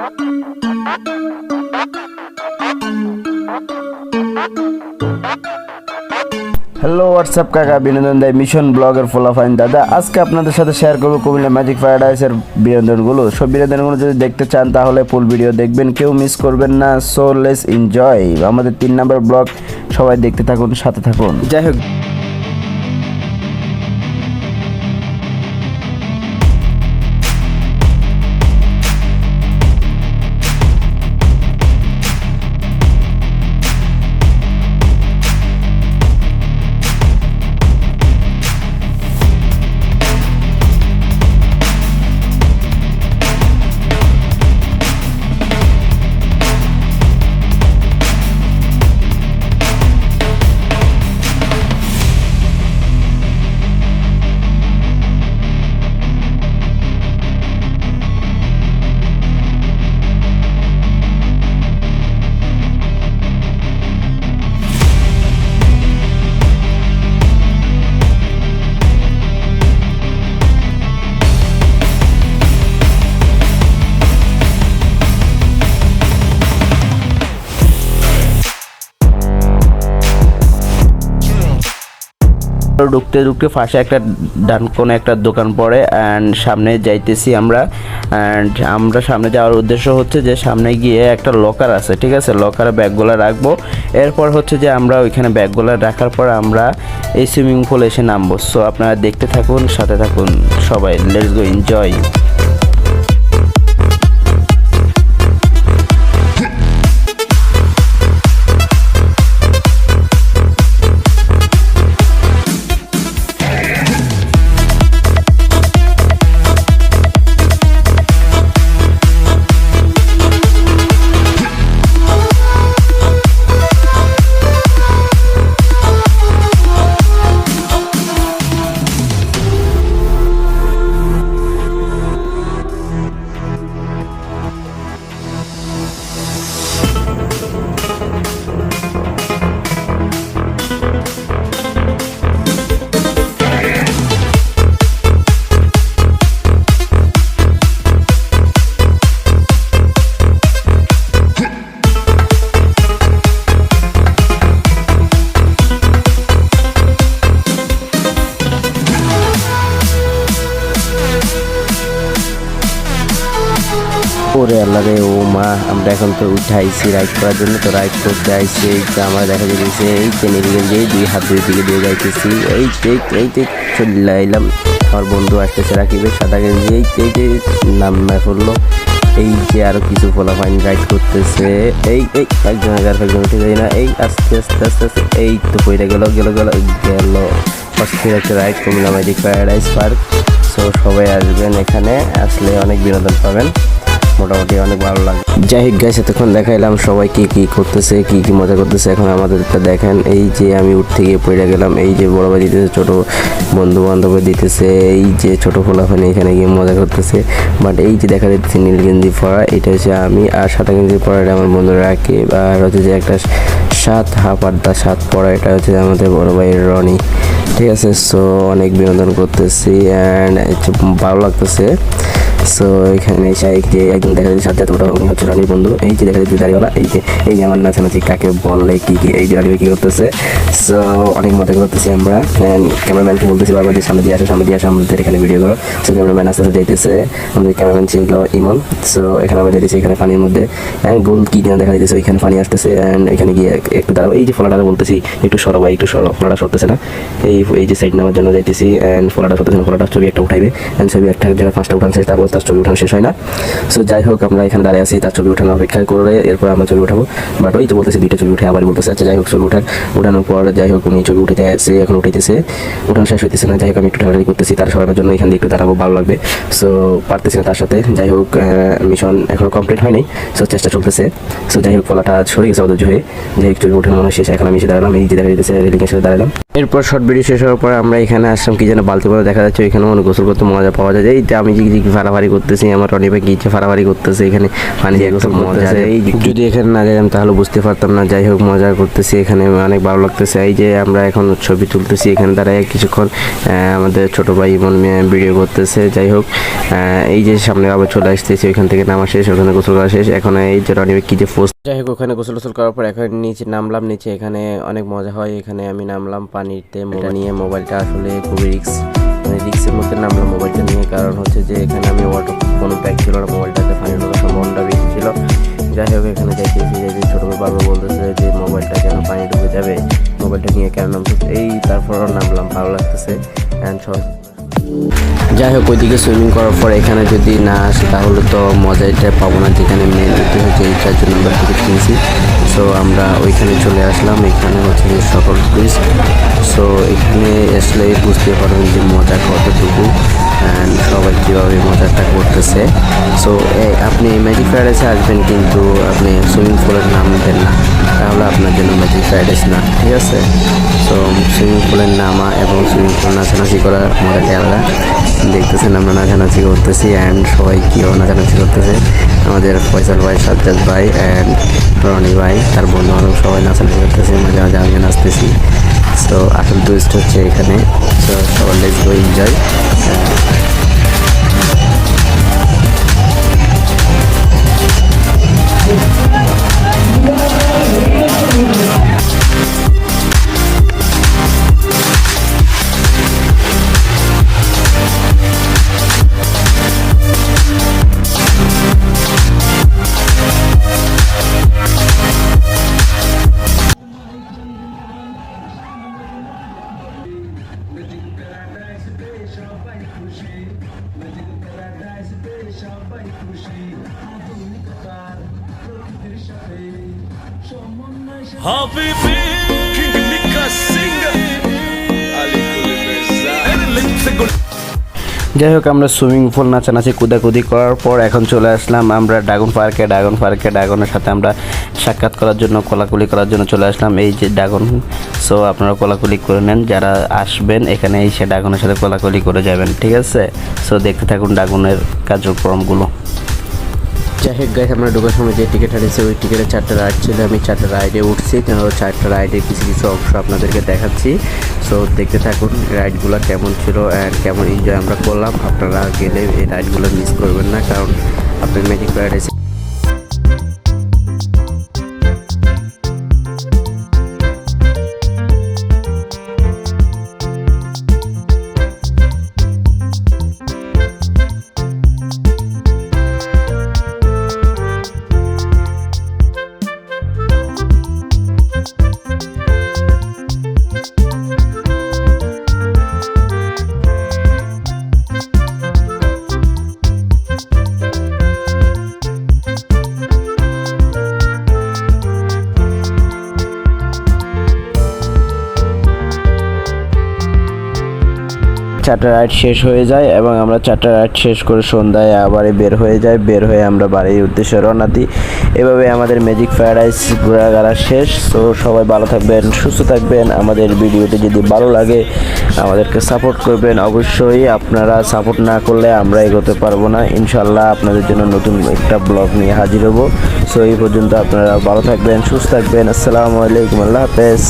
Hello WhatsApp কাকা? বিনোদন দেয় মিশন ব্লগের ফলাফাইন দাদা। আজকে আপনাদের সাথে শেয়ার করব কুমিল্লা ম্যাজিক প্যারাডাইসের বিনোদনগুলো। সব বিনোদনগুলো যদি দেখতে চান, তাহলে ফুল ভিডিও দেখবেন। কেউ মিস করবেন না। সো লেস এনজয় আমাদের তিন নাম্বার ব্লগ সবাই দেখতে থাকুন, সাথে থাকুন। যাই হোক ঢুকতে ঢুকতে ফাঁসে একটা ডান কোনো একটা দোকান পড়ে অ্যান্ড সামনে যাইতেছি আমরা অ্যান্ড আমরা সামনে যাওয়ার উদ্দেশ্য হচ্ছে যে সামনে গিয়ে একটা লকার আছে, ঠিক আছে? লকারে ব্যাগগুলো রাখব। এরপর হচ্ছে যে আমরা ওইখানে ব্যাগগুলো রাখার পর আমরা এই সুইমিং পুল এসে নামবো। সো আপনারা দেখতে থাকুন, সাথে থাকুন সবাই। লেটস গো এনজয় আমরা এখন তো উঠে আইছি রাইড করার জন্য, তো রাইড করতে আইছি, এই তো আমার দেখা যাচ্ছে এই যে দুই হাত দুই দিকে দিয়ে যাইতেছি, এই যে এই যে চলে এলাম আমার বন্ধু আসতেছে রাকিবের সাদা গেঞ্জি এই যে, এই নামে পড়ল, এই যে আরও কিছু ফলাফাইন রাইড করতেছে, এই এই, একজন হাজার একজন উঠে যায় না, এই, আস্তে আস্তে আস্তে আস্তে, এই তো পইরা গেল গেল গেল গেল। অস্থির একটা ride Comilla magic paradise park so সবাই আসবেন এখানে, আসলে অনেক বিনোদন পাবেন। মোটামুটি অনেক ভালো লাগে। যাই হোক গাছ এতক্ষণ দেখাইলাম সবাই কি কি করতেছে, কি কি মজা করতেছে। এখন আমাদেরটা দেখেন, এই যে আমি উঠতে গিয়ে পড়ে গেলাম, এই যে বড় ভাই দিতেছে, ছোট বন্ধু বান্ধব দিতেছে, এই যে ছোট ফোলাফানি এখানে গিয়ে মজা করতেছে। বাট এই যে দেখা যাচ্ছে নীল গেঞ্জি পরা এটা হচ্ছে আমি আর সাদা গেঞ্জি এটা আমার বন্ধুরা রাখে আর হচ্ছে যে একটা সাত হাফ আড্ডা সাত পরা এটা হচ্ছে আমাদের বড় ভাইয়ের রনি। ঠিক আছে সো অনেক বিনোদন করতেছি অ্যান্ড ভালো লাগতেছে। সো এখানে এসে একদম দেখা যাচ্ছে সাথে তোমরা হচ্ছে রানীর বন্ধু। এই যে দেখা যাচ্ছে দাঁড়িয়েওয়ালা এই যে এই যে আমার নাচানাচি কাকে বললে কি কি, এই যে রানী কি করতেছে? সো অনেক মজা করতেছি আমরা। ক্যামেরাম্যানকে বলতেছি বারবার যে, সামনে দিয়ে আসো, সামনে দিয়ে আসো, আমাদের এখানে ভিডিও করো। সো ক্যামেরাম্যান আস্তে আস্তে যাইতেছে। আমাদের ক্যামেরাম্যান ছিল ইমন। সো এখানে আমরা যাইতেছি এখানে পানির মধ্যে। গোল কি যেন দেখা যাইতেছে, ওইখানে পানি আসতেছে। অ্যান্ড এখানে গিয়ে একটু দাঁড়াবো এই যে ফলাটা বলতেছি, একটু সরো ভাই, একটু সরো। ফলাটা সরতেছে না। এই এই যে সাইড নেওয়ার জন্য যাইতেছি। অ্যান্ড ফলাটা সরতেছে না, ফলাটা ছবি একটা উঠাইবে। অ্যান্ড ছবি একটা জায়গায় পাঁচটা উঠান তারপর তার ছবি উঠানো শেষ হয় না। সো যাই হোক, আমরা এখানে দাঁড়িয়ে আছি, তার ছবি উঠানো অপেক্ষা করে এরপর আমরা ছবি উঠাবো। বাট ওই তো বলতেছে, দুইটা ছবি উঠে আবার বলতেছে আচ্ছা যাই হোক, ছবি উঠান উঠানোর পর, যাই হোক, উনি ছবি উঠে আসছে এখন উঠাইতেছে। উঠানো শেষ হইতেছে না, যাই হোক, আমি একটু ঠান্ডারি করতেছি, তার সরানোর জন্য এখান দিয়ে একটু দাঁড়াবো, ভালো লাগবে। সো পারতেছি না তার সাথে। যাই হোক মিশন এখনও কমপ্লিট হয়নি সো চেষ্টা চলতেছে। সো যাই হোক ফলাটা সরে গেছে অধৈর্য হয়ে যাই হোক, ছবি উঠানো শেষ, এখন আমি এসে দাঁড়ালাম, এই যে দেখা যেতেছে রেলিংয়ের সাথে দাঁড়ালাম। এরপর শর্ট ভিডিও শেষ হওয়ার পর আমরা এখানে আসলাম, কি যেন বালতি করে দেখা যাচ্ছে, ওইখানে অনেক গোসল করতে মজা পাওয়া যায়। এই যে আমি যে ফালাফানি ফাড়াফাড়ি করতেছি আমার রনি ভাই গিয়ে ফাড়াফাড়ি করতেছে এখানে পানি মজা এই যদি এখানে না যেতাম তাহলে বুঝতে পারতাম না যাই হোক মজা করতেছি এখানে অনেক ভালো লাগতেছে। এই যে আমরা এখন ছবি তুলতেছি এখানে দাঁড়ায় কিছুক্ষণ আমাদের ছোট ভাই ইমন ভিডিও করতেছে যাই হোক এই যে সামনে আবার চলে আসতেছি ওইখান থেকে নামা শেষ ওখানে গোসল করা শেষ। এখন এই যে রনি ভাই কি যে পোস্ট যাই হোক ওখানে গোসল গোসল করার পর এখন নিচে নামলাম নিচে এখানে অনেক মজা হয় এখানে আমি নামলাম পানিতে মোবাইল নিয়ে মোবাইলটা আসলে খুবই রিক্স মানে রিক্সের মধ্যে নামলাম মোবাইলটা নিয়ে, কারণ হচ্ছে যে এখানে আমি ওয়াটার কোনো প্যাক ছিল না মোবাইলটাতে পানি ঢোকার সম্ভাবনাটা বেশি ছিল। যাই হোক, এখানে যাইতেছি যাই যে ছোটো বাবা বলতেছে যে মোবাইলটা কেন পানি ঢুকে যাবে, মোবাইলটা নিয়ে কেন নামছে? এই তারপরও নামলাম, ভালো লাগতেছে। অ্যান্ড যাই হোক, ওইদিকে সুইমিং করার পর এখানে যদি না আসে, তাহলে তো মজাইটা পাবো না। যেখানে মেন উদ্দেশ্য হচ্ছে এই জন্য আমরা টিকিট কিনছি। সো আমরা ওইখানে চলে আসলাম। এখানে হচ্ছে সকল প্লিজ সো এখানে আসলে বুঝতে পারবেন যে মজা কতটুকু। অ্যান্ড সবাই কীভাবে মজাটা করতেছে? সো আপনি ম্যাজিক ফ্রাইডেসে আসবেন কিন্তু আপনি সুইমিং পুলের নাম দেন না। তাহলে আপনার জন্য ম্যাজিক ফ্রাইডেস না, ঠিক আছে? সো সুইমিং পুলের নামা এবং সুইমিং পুল নাচানাচি করার মজাটাই আলাদা। দেখতেছেন আমরা নাচানাচি করতেছি অ্যান্ড সবাই কীভাবে নাচানাচি করতেছে? আমাদের ফয়সাল ভাই, সাজ্জাদ ভাই অ্যান্ড রনি ভাই, তার বন্ধু বান্ধব সবাই নাচানাচি করতেছে, মাঝে মাঝে আমি নাচতেছি। সো আসল টুরিস্ট হচ্ছে এখানে সো সবার let's go enjoy fugir Levei do paradise deixa o pai fugir Alto me tocar, pronto, deixa ver Chama mais a gente King Mika Singh Ali, Ele lente, segura যাই হোক আমরা swimming pool নাচানাচি, কুদাকুদি করার পর এখন চলে আসলাম আমরা ড্রাগন পার্কে ড্রাগন পার্কে ড্রাগনের সাথে আমরা সাক্ষাৎ করার জন্য, কোলাকুলি করার জন্য চলে আসলাম। এই যে ড্রাগন সো আপনারা কোলাকুলি করে নেন। যারা আসবেন এখানে এসে ড্রাগনের সাথে কোলাকুলি করে যাবেন, ঠিক আছে? সো দেখতে থাকুন ড্রাগনের কার্যক্রমগুলো। হোক গাইস আমরা ঢোকার সময় যে টিকিট হারিয়েছে, ওই টিকিটের চারটা রাইড ছিল। আমি চারটা রাইডে উঠছি চারটে চারটা রাইডের কিছু কিছু অংশ আপনাদেরকে দেখাচ্ছি। সো দেখতে থাকুন রাইডগুলো কেমন ছিল অ্যান্ড কেমন এনজয় আমরা করলাম। আপনারা গেলে এই রাইডগুলো মিস করবেন না, কারণ আপনি ম্যাজিক রাইড চারটা রাইড শেষ হয়ে যায় এবং আমরা চারটা রাইড শেষ করে সন্ধ্যায় আবারই বের হয়ে যাই। বের হয়ে আমরা বাড়ির উদ্দেশ্যে রওনা দিই। এভাবে আমাদের ম্যাজিক ফ্রায়েড রাইস ঘোরাঘাড়া শেষ। তো সবাই ভালো থাকবেন, সুস্থ থাকবেন। আমাদের ভিডিওতে যদি ভালো লাগে, আমাদেরকে সাপোর্ট করবেন। অবশ্যই আপনারা সাপোর্ট না করলে আমরা এগোতে পারব না। ইনশাল্লাহ আপনাদের জন্য নতুন একটা ব্লগ নিয়ে হাজির হব। সো এই পর্যন্ত আপনারা ভালো থাকবেন, সুস্থ থাকবেন। আসসালামু আলাইকুম, আল্লাহ হাফেজ।